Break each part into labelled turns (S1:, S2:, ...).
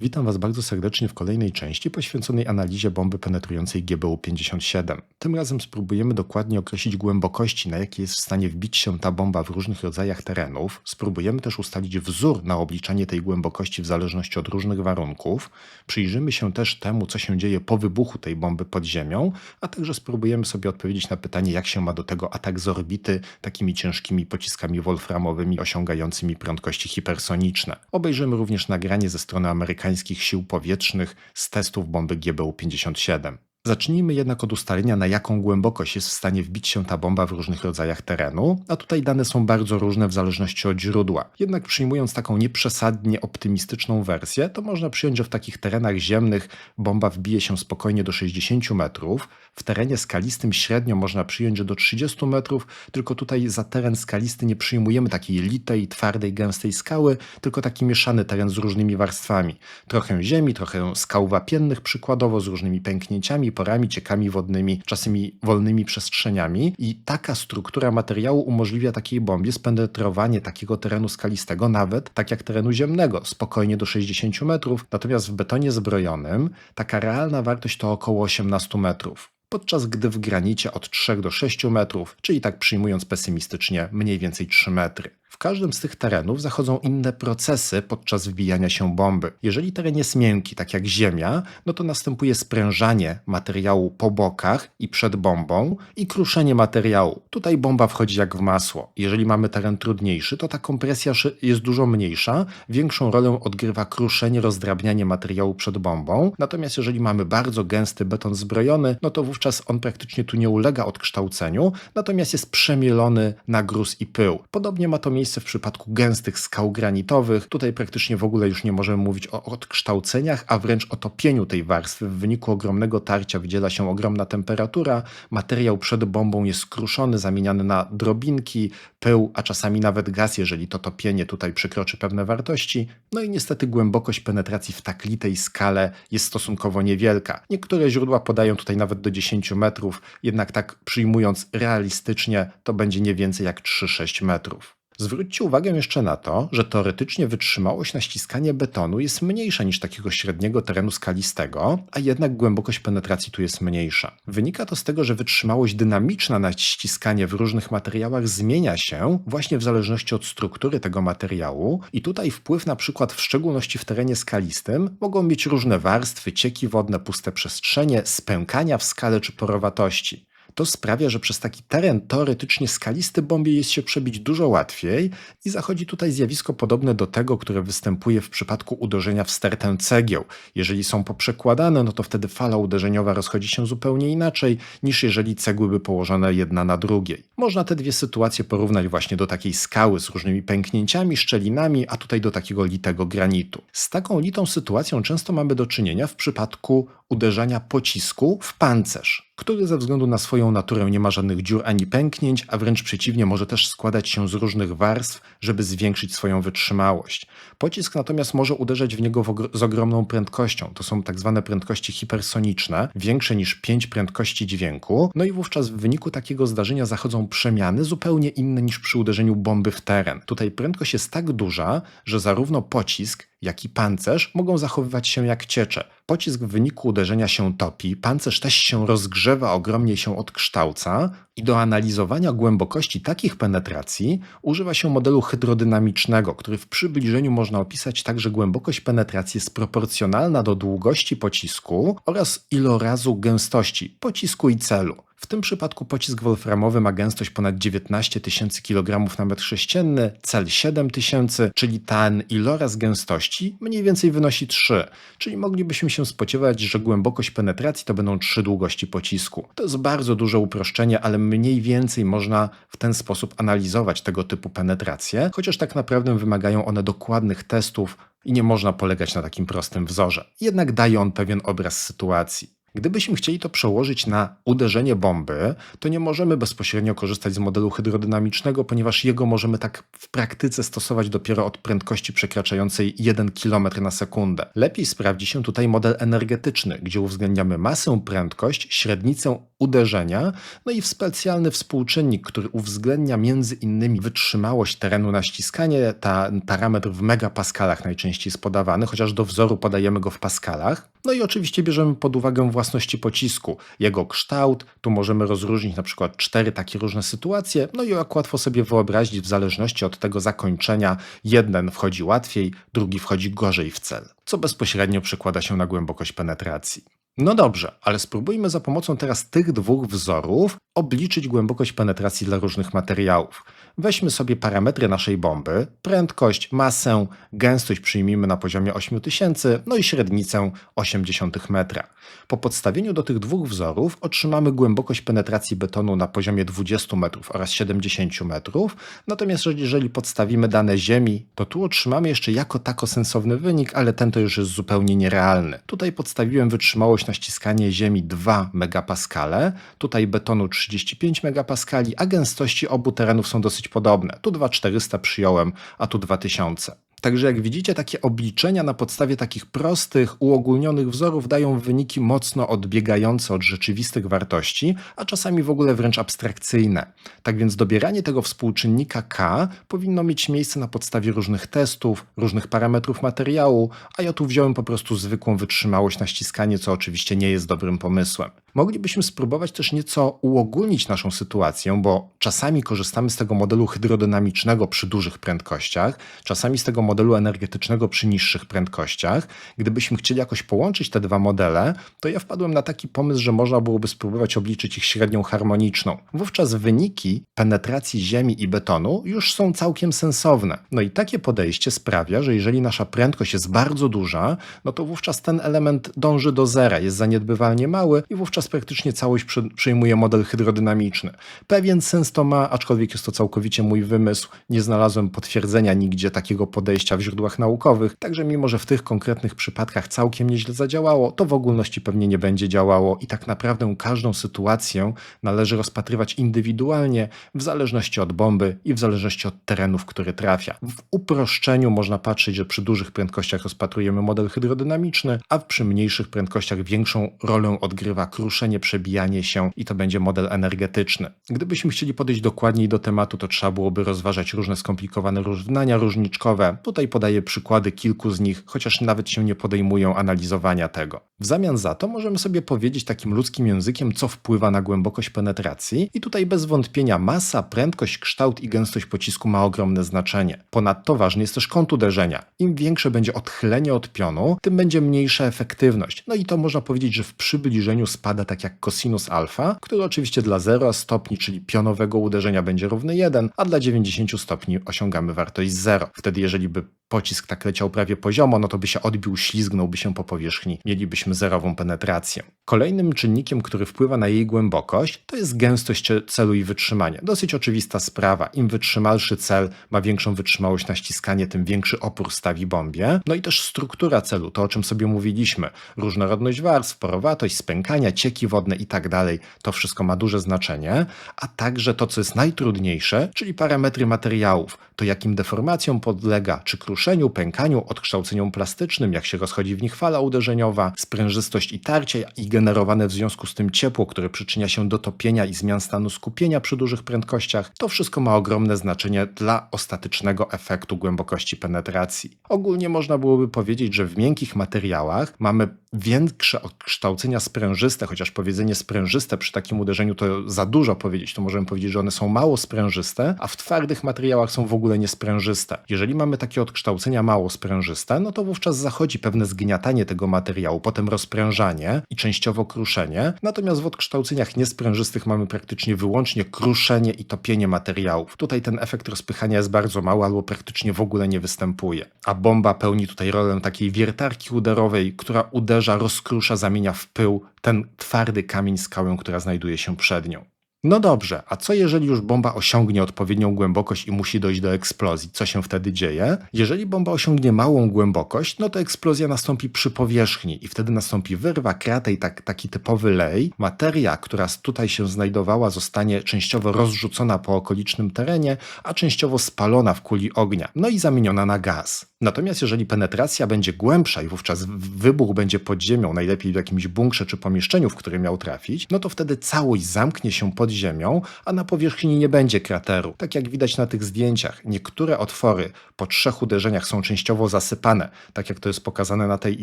S1: Witam Was bardzo serdecznie w kolejnej części poświęconej analizie bomby penetrującej GBU-57. Tym razem spróbujemy dokładnie określić głębokości, na jakie jest w stanie wbić się ta bomba w różnych rodzajach terenów. Spróbujemy też ustalić wzór na obliczanie tej głębokości w zależności od różnych warunków. Przyjrzymy się też temu, co się dzieje po wybuchu tej bomby pod ziemią, a także spróbujemy sobie odpowiedzieć na pytanie, jak się ma do tego atak z orbity takimi ciężkimi pociskami wolframowymi osiągającymi prędkości hipersoniczne. Obejrzymy również nagranie ze strony amerykańskiej sił powietrznych z testów bomby GBU-57. Zacznijmy jednak od ustalenia, na jaką głębokość jest w stanie wbić się ta bomba w różnych rodzajach terenu, a tutaj dane są bardzo różne w zależności od źródła. Jednak przyjmując taką nieprzesadnie optymistyczną wersję, to można przyjąć, że w takich terenach ziemnych bomba wbije się spokojnie do 60 metrów, w terenie skalistym średnio można przyjąć, że do 30 metrów, tylko tutaj za teren skalisty nie przyjmujemy takiej litej, twardej, gęstej skały, tylko taki mieszany teren z różnymi warstwami. Trochę ziemi, trochę skał wapiennych przykładowo z różnymi pęknięciami, porami, ciekami wodnymi, czasami wolnymi przestrzeniami i taka struktura materiału umożliwia takiej bombie spenetrowanie takiego terenu skalistego, nawet tak jak terenu ziemnego, spokojnie do 60 metrów, natomiast w betonie zbrojonym taka realna wartość to około 18 metrów podczas gdy w granicie od 3 do 6 metrów, czyli tak przyjmując pesymistycznie mniej więcej 3 metry. W każdym z tych terenów zachodzą inne procesy podczas wbijania się bomby. Jeżeli teren jest miękki, tak jak ziemia, no to następuje sprężanie materiału po bokach i przed bombą i kruszenie materiału. Tutaj bomba wchodzi jak w masło. Jeżeli mamy teren trudniejszy, to ta kompresja jest dużo mniejsza. Większą rolę odgrywa kruszenie, rozdrabnianie materiału przed bombą. Natomiast jeżeli mamy bardzo gęsty beton zbrojony, no to wówczas on praktycznie tu nie ulega odkształceniu, natomiast jest przemielony na gruz i pył. Podobnie ma to miejsce miejsce w przypadku gęstych skał granitowych. Tutaj praktycznie w ogóle już nie możemy mówić o odkształceniach, a wręcz o topieniu tej warstwy. W wyniku ogromnego tarcia wydziela się ogromna temperatura, materiał przed bombą jest skruszony, zamieniany na drobinki, pył, a czasami nawet gaz, jeżeli to topienie tutaj przekroczy pewne wartości. No i niestety głębokość penetracji w tak litej skale jest stosunkowo niewielka. Niektóre źródła podają tutaj nawet do 10 metrów, jednak tak przyjmując realistycznie, to będzie nie więcej jak 3-6 metrów. Zwróćcie uwagę jeszcze na to, że teoretycznie wytrzymałość na ściskanie betonu jest mniejsza niż takiego średniego terenu skalistego, a jednak głębokość penetracji tu jest mniejsza. Wynika to z tego, że wytrzymałość dynamiczna na ściskanie w różnych materiałach zmienia się właśnie w zależności od struktury tego materiału i tutaj wpływ na przykład w szczególności w terenie skalistym mogą mieć różne warstwy, cieki wodne, puste przestrzenie, spękania w skale czy porowatości to sprawia, że przez taki teren teoretycznie skalisty bombie jest się przebić dużo łatwiej i zachodzi tutaj zjawisko podobne do tego, które występuje w przypadku uderzenia w stertę cegieł. Jeżeli są poprzekładane, no to wtedy fala uderzeniowa rozchodzi się zupełnie inaczej niż jeżeli cegły by położone jedna na drugiej. Można te dwie sytuacje porównać właśnie do takiej skały z różnymi pęknięciami, szczelinami, a tutaj do takiego litego granitu. Z taką litą sytuacją często mamy do czynienia w przypadku uderzania pocisku w pancerz, który ze względu na swoją naturę nie ma żadnych dziur ani pęknięć, a wręcz przeciwnie może też składać się z różnych warstw, żeby zwiększyć swoją wytrzymałość. Pocisk natomiast może uderzać w niego w z ogromną prędkością. To są tak zwane prędkości hipersoniczne, większe niż 5 prędkości dźwięku. No i wówczas w wyniku takiego zdarzenia zachodzą przemiany zupełnie inne niż przy uderzeniu bomby w teren. Tutaj prędkość jest tak duża, że zarówno pocisk, jak i pancerz mogą zachowywać się jak ciecze. Pocisk w wyniku uderzenia się topi, pancerz też się rozgrzewa, ogromnie się odkształca i do analizowania głębokości takich penetracji używa się modelu hydrodynamicznego, który w przybliżeniu można opisać tak, że głębokość penetracji jest proporcjonalna do długości pocisku oraz ilorazu gęstości pocisku i celu. W tym przypadku pocisk wolframowy ma gęstość ponad 19 tysięcy kg na metr sześcienny, cel 7 tysięcy, czyli ten iloraz gęstości mniej więcej wynosi 3, czyli moglibyśmy się spodziewać, że głębokość penetracji to będą 3 długości pocisku. To jest bardzo duże uproszczenie, ale mniej więcej można w ten sposób analizować tego typu penetracje, chociaż tak naprawdę wymagają one dokładnych testów i nie można polegać na takim prostym wzorze. Jednak daje on pewien obraz sytuacji. Gdybyśmy chcieli to przełożyć na uderzenie bomby, to nie możemy bezpośrednio korzystać z modelu hydrodynamicznego, ponieważ jego możemy tak w praktyce stosować dopiero od prędkości przekraczającej 1 km na sekundę. Lepiej sprawdzi się tutaj model energetyczny, gdzie uwzględniamy masę, prędkość, średnicę uderzenia, no i w specjalny współczynnik, który uwzględnia między innymi wytrzymałość terenu na ściskanie, ten parametr w megapaskalach najczęściej jest podawany, chociaż do wzoru podajemy go w paskalach. No i oczywiście bierzemy pod uwagę własności pocisku, jego kształt, tu możemy rozróżnić na przykład cztery takie różne sytuacje, no i jak łatwo sobie wyobrazić w zależności od tego zakończenia, jeden wchodzi łatwiej, drugi wchodzi gorzej w cel, co bezpośrednio przekłada się na głębokość penetracji. No dobrze, ale spróbujmy za pomocą teraz tych dwóch wzorów obliczyć głębokość penetracji dla różnych materiałów. Weźmy sobie parametry naszej bomby, prędkość, masę, gęstość przyjmijmy na poziomie 8000, no i średnicę 0,8 metra. Po podstawieniu do tych dwóch wzorów otrzymamy głębokość penetracji betonu na poziomie 20 metrów oraz 70 metrów, natomiast jeżeli podstawimy dane Ziemi, to tu otrzymamy jeszcze jako tako sensowny wynik, ale ten to już jest zupełnie nierealny. Tutaj podstawiłem wytrzymałość na ściskanie Ziemi 2 megapaskale, tutaj betonu 35 megapaskali, a gęstości obu terenów są dosyć podobne. Tu 2400 przyjąłem, a tu 2000. Także jak widzicie, takie obliczenia na podstawie takich prostych, uogólnionych wzorów dają wyniki mocno odbiegające od rzeczywistych wartości, a czasami w ogóle wręcz abstrakcyjne. Tak więc dobieranie tego współczynnika K powinno mieć miejsce na podstawie różnych testów, różnych parametrów materiału, a ja tu wziąłem po prostu zwykłą wytrzymałość na ściskanie, co oczywiście nie jest dobrym pomysłem. Moglibyśmy spróbować też nieco uogólnić naszą sytuację, bo czasami korzystamy z tego modelu hydrodynamicznego przy dużych prędkościach, czasami z tego modelu energetycznego przy niższych prędkościach. Gdybyśmy chcieli jakoś połączyć te dwa modele, to ja wpadłem na taki pomysł, że można byłoby spróbować obliczyć ich średnią harmoniczną. Wówczas wyniki penetracji ziemi i betonu już są całkiem sensowne. No i takie podejście sprawia, że jeżeli nasza prędkość jest bardzo duża, no to wówczas ten element dąży do zera, jest zaniedbywalnie mały i wówczas praktycznie całość przejmuje model hydrodynamiczny. Pewien sens to ma, aczkolwiek jest to całkowicie mój wymysł. Nie znalazłem potwierdzenia nigdzie takiego w źródłach naukowych, także mimo, że w tych konkretnych przypadkach całkiem nieźle zadziałało, to w ogólności pewnie nie będzie działało i tak naprawdę każdą sytuację należy rozpatrywać indywidualnie, w zależności od bomby i w zależności od terenu, w który trafia. W uproszczeniu można patrzeć, że przy dużych prędkościach rozpatrujemy model hydrodynamiczny, a przy mniejszych prędkościach większą rolę odgrywa kruszenie, przebijanie się i to będzie model energetyczny. Gdybyśmy chcieli podejść dokładniej do tematu, to trzeba byłoby rozważać różne skomplikowane równania różniczkowe. Tutaj podaję przykłady kilku z nich, chociaż nawet się nie podejmują analizowania tego. W zamian za to możemy sobie powiedzieć takim ludzkim językiem, co wpływa na głębokość penetracji i tutaj bez wątpienia masa, prędkość, kształt i gęstość pocisku ma ogromne znaczenie. Ponadto ważny jest też kąt uderzenia. Im większe będzie odchylenie od pionu, tym będzie mniejsza efektywność. No i to można powiedzieć, że w przybliżeniu spada tak jak cosinus alfa, który oczywiście dla 0 stopni, czyli pionowego uderzenia będzie równy 1, a dla 90 stopni osiągamy wartość 0. Wtedy jeżeli by pocisk tak leciał prawie poziomo, no to by się odbił, ślizgnąłby się po powierzchni, mielibyśmy zerową penetrację. Kolejnym czynnikiem, który wpływa na jej głębokość, to jest gęstość celu i wytrzymanie. Dosyć oczywista sprawa. Im wytrzymalszy cel ma większą wytrzymałość na ściskanie, tym większy opór stawi bombie. No i też struktura celu, to o czym sobie mówiliśmy. Różnorodność warstw, porowatość, spękania, cieki wodne i tak dalej. To wszystko ma duże znaczenie. A także to, co jest najtrudniejsze, czyli parametry materiałów. To jakim deformacjom podlega, czy kruszeniu, pękaniu, odkształceniom plastycznym, jak się rozchodzi w nich fala uderzeniowa, sprężystość i tarcie i generowane w związku z tym ciepło, które przyczynia się do topienia i zmian stanu skupienia przy dużych prędkościach, to wszystko ma ogromne znaczenie dla ostatecznego efektu głębokości penetracji. Ogólnie można byłoby powiedzieć, że w miękkich materiałach mamy większe odkształcenia sprężyste, chociaż powiedzenie sprężyste przy takim uderzeniu to za dużo powiedzieć, to możemy powiedzieć, że one są mało sprężyste, a w twardych materiałach są w ogóle niesprężyste. Jeżeli mamy takie odkształcenia mało sprężyste, no to wówczas zachodzi pewne zgniatanie tego materiału, potem rozprężanie i częściowo kruszenie, natomiast w odkształceniach niesprężystych mamy praktycznie wyłącznie kruszenie i topienie materiałów. Tutaj ten efekt rozpychania jest bardzo mały albo praktycznie w ogóle nie występuje. A bomba pełni tutaj rolę takiej wiertarki uderowej, która uderza, rozkrusza, zamienia w pył ten twardy kamień skałę, która znajduje się przed nią. No dobrze, a co jeżeli już bomba osiągnie odpowiednią głębokość i musi dojść do eksplozji? Co się wtedy dzieje? Jeżeli bomba osiągnie małą głębokość, no to eksplozja nastąpi przy powierzchni i wtedy nastąpi wyrwa, krata i tak, taki typowy lej. Materia, która tutaj się znajdowała, zostanie częściowo rozrzucona po okolicznym terenie, a częściowo spalona w kuli ognia, no i zamieniona na gaz. Natomiast jeżeli penetracja będzie głębsza i wówczas wybuch będzie pod ziemią, najlepiej w jakimś bunkrze czy pomieszczeniu, w które miał trafić, no to wtedy całość zamknie się pod ziemią, a na powierzchni nie będzie krateru. Tak jak widać na tych zdjęciach, niektóre otwory po trzech uderzeniach są częściowo zasypane, tak jak to jest pokazane na tej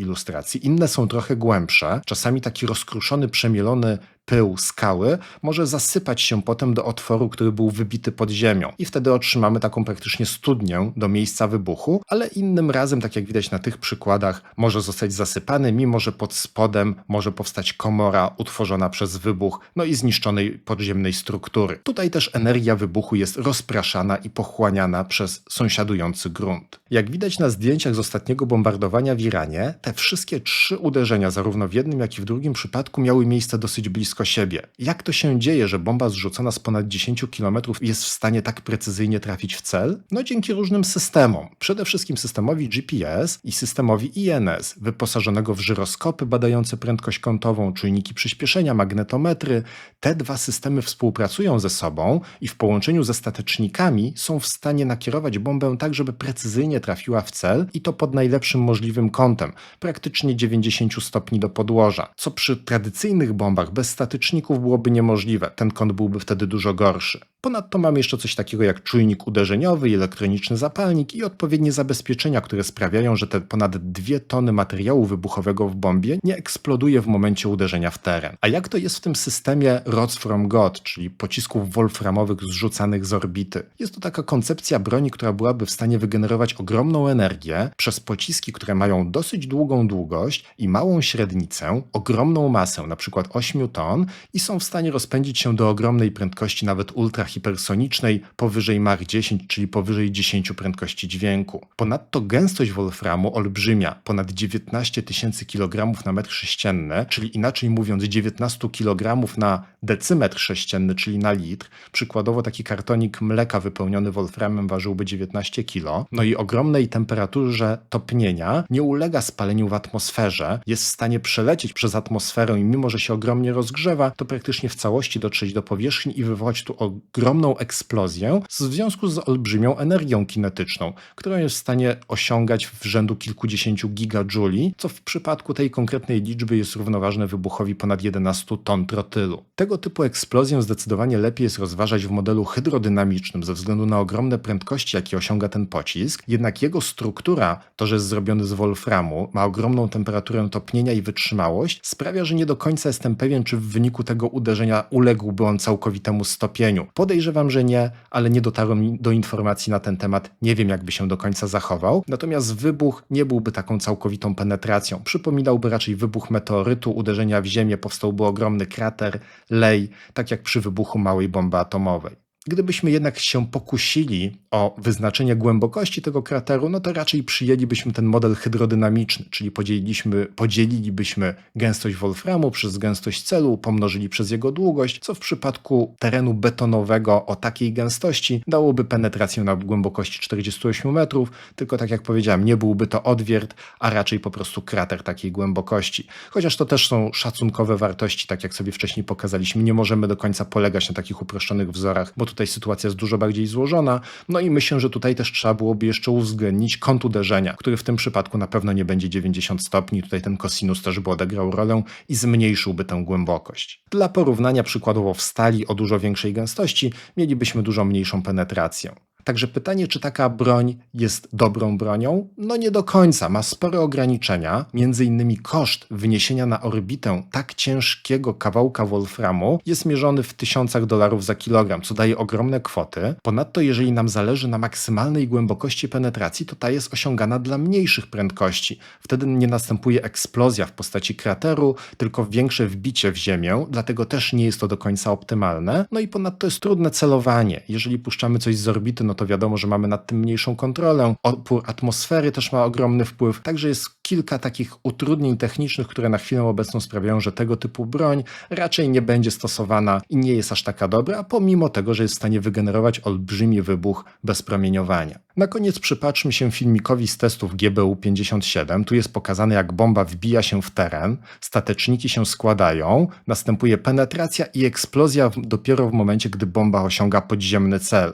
S1: ilustracji, inne są trochę głębsze, czasami taki rozkruszony, przemielony pył skały może zasypać się potem do otworu, który był wybity pod ziemią. I wtedy otrzymamy taką praktycznie studnię do miejsca wybuchu, ale innym razem, tak jak widać na tych przykładach, może zostać zasypany, mimo że pod spodem może powstać komora utworzona przez wybuch, no i zniszczonej podziemnej struktury. Tutaj też energia wybuchu jest rozpraszana i pochłaniana przez sąsiadujący grunt. Jak widać na zdjęciach z ostatniego bombardowania w Iranie, te wszystkie trzy uderzenia, zarówno w jednym, jak i w drugim przypadku, miały miejsce dosyć blisko siebie. Jak to się dzieje, że bomba zrzucona z ponad 10 km jest w stanie tak precyzyjnie trafić w cel? No dzięki różnym systemom. Przede wszystkim systemowi GPS i systemowi INS, wyposażonego w żyroskopy badające prędkość kątową, czujniki przyspieszenia, magnetometry. Te dwa systemy współpracują ze sobą i w połączeniu ze statecznikami są w stanie nakierować bombę tak, żeby precyzyjnie trafiła w cel i to pod najlepszym możliwym kątem, praktycznie 90 stopni do podłoża, co przy tradycyjnych bombach bez statyczników byłoby niemożliwe. Ten kąt byłby wtedy dużo gorszy. Ponadto mamy jeszcze coś takiego jak czujnik uderzeniowy elektroniczny zapalnik i odpowiednie zabezpieczenia, które sprawiają, że te ponad 2 tony materiału wybuchowego w bombie nie eksploduje w momencie uderzenia w teren. A jak to jest w tym systemie Rods from God, czyli pocisków wolframowych zrzucanych z orbity? Jest to taka koncepcja broni, która byłaby w stanie wygenerować ogromną energię przez pociski, które mają dosyć długą długość i małą średnicę, ogromną masę, na przykład 8 ton i są w stanie rozpędzić się do ogromnej prędkości, nawet ultrahipersonicznej, powyżej Mach 10, czyli powyżej 10 prędkości dźwięku. Ponadto gęstość wolframu olbrzymia, ponad 19 tysięcy kg na metr sześcienny, czyli inaczej mówiąc 19 kg na decymetr sześcienny, czyli na litr. Przykładowo taki kartonik mleka wypełniony wolframem ważyłby 19 kg. No i ogromnej temperaturze topnienia nie ulega spaleniu w atmosferze, jest w stanie przelecieć przez atmosferę i mimo, że się ogromnie rozgrzewa, to praktycznie w całości dotrzeć do powierzchni i wywołać tu ogromną eksplozję w związku z olbrzymią energią kinetyczną, którą jest w stanie osiągać w rzędu kilkudziesięciu gigajouli, co w przypadku tej konkretnej liczby jest równoważne wybuchowi ponad 11 ton trotylu. Tego typu eksplozję zdecydowanie lepiej jest rozważać w modelu hydrodynamicznym ze względu na ogromne prędkości, jakie osiąga ten pocisk, jednak jego struktura, to że jest zrobiony z wolframu, ma ogromną temperaturę topnienia i wytrzymałość, sprawia, że nie do końca jestem pewien, czy w wyniku tego uderzenia uległby on całkowitemu stopieniu. Podejrzewam, że nie, ale nie dotarłem do informacji na ten temat. Nie wiem, jakby się do końca zachował. Natomiast wybuch nie byłby taką całkowitą penetracją. Przypominałby raczej wybuch meteorytu, uderzenia w ziemię, powstałby ogromny krater, lej, tak jak przy wybuchu małej bomby atomowej. Gdybyśmy jednak się pokusili o wyznaczenie głębokości tego krateru, no to raczej przyjęlibyśmy ten model hydrodynamiczny, czyli podzieliliśmy, podzielilibyśmy gęstość wolframu przez gęstość celu, pomnożyli przez jego długość, co w przypadku terenu betonowego o takiej gęstości dałoby penetrację na głębokości 48 metrów, tylko tak jak powiedziałem, nie byłby to odwiert, a raczej po prostu krater takiej głębokości. Chociaż to też są szacunkowe wartości, tak jak sobie wcześniej pokazaliśmy, nie możemy do końca polegać na takich uproszczonych wzorach, bo tutaj sytuacja jest dużo bardziej złożona. No i myślę, że tutaj też trzeba byłoby jeszcze uwzględnić kąt uderzenia, który w tym przypadku na pewno nie będzie 90 stopni. Tutaj ten kosinus też by odegrał rolę i zmniejszyłby tę głębokość. Dla porównania przykładowo w stali o dużo większej gęstości mielibyśmy dużo mniejszą penetrację. Także pytanie, czy taka broń jest dobrą bronią? No nie do końca. Ma spore ograniczenia, między innymi koszt wyniesienia na orbitę tak ciężkiego kawałka wolframu jest mierzony w tysiącach dolarów za kilogram, co daje ogromne kwoty. Ponadto, jeżeli nam zależy na maksymalnej głębokości penetracji, to ta jest osiągana dla mniejszych prędkości. Wtedy nie następuje eksplozja w postaci krateru, tylko większe wbicie w ziemię, dlatego też nie jest to do końca optymalne. No i ponadto jest trudne celowanie. Jeżeli puszczamy coś z orbity, no to wiadomo, że mamy nad tym mniejszą kontrolę. Opór atmosfery też ma ogromny wpływ, także jest kilka takich utrudnień technicznych, które na chwilę obecną sprawiają, że tego typu broń raczej nie będzie stosowana i nie jest aż taka dobra, pomimo tego, że jest w stanie wygenerować olbrzymi wybuch bez promieniowania. Na koniec przypatrzmy się filmikowi z testów GBU-57. Tu jest pokazane, jak bomba wbija się w teren, stateczniki się składają, następuje penetracja i eksplozja dopiero w momencie, gdy bomba osiąga podziemny cel.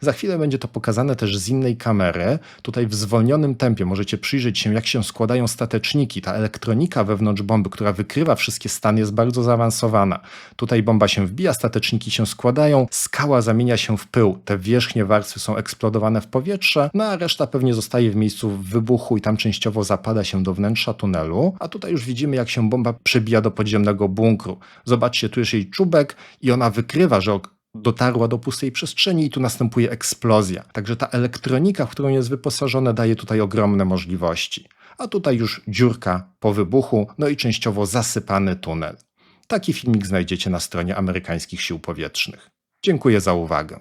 S1: Za chwilę będzie to pokazane też z innej kamery. Tutaj w zwolnionym tempie możecie przyjrzeć się, jak się składają stateczniki. Ta elektronika wewnątrz bomby, która wykrywa wszystkie stany, jest bardzo zaawansowana. Tutaj bomba się wbija, stateczniki się składają, skała zamienia się w pył. Te wierzchnie warstwy są eksplodowane w powietrze, no a reszta pewnie zostaje w miejscu wybuchu i tam częściowo zapada się do wnętrza tunelu. A tutaj już widzimy, jak się bomba przebija do podziemnego bunkru. Zobaczcie, tu jest jej czubek i ona wykrywa, że dotarła do pustej przestrzeni i tu następuje eksplozja. Także ta elektronika, w którą jest wyposażone, daje tutaj ogromne możliwości. A tutaj już dziurka po wybuchu, no i częściowo zasypany tunel. Taki filmik znajdziecie na stronie amerykańskich sił powietrznych. Dziękuję za uwagę.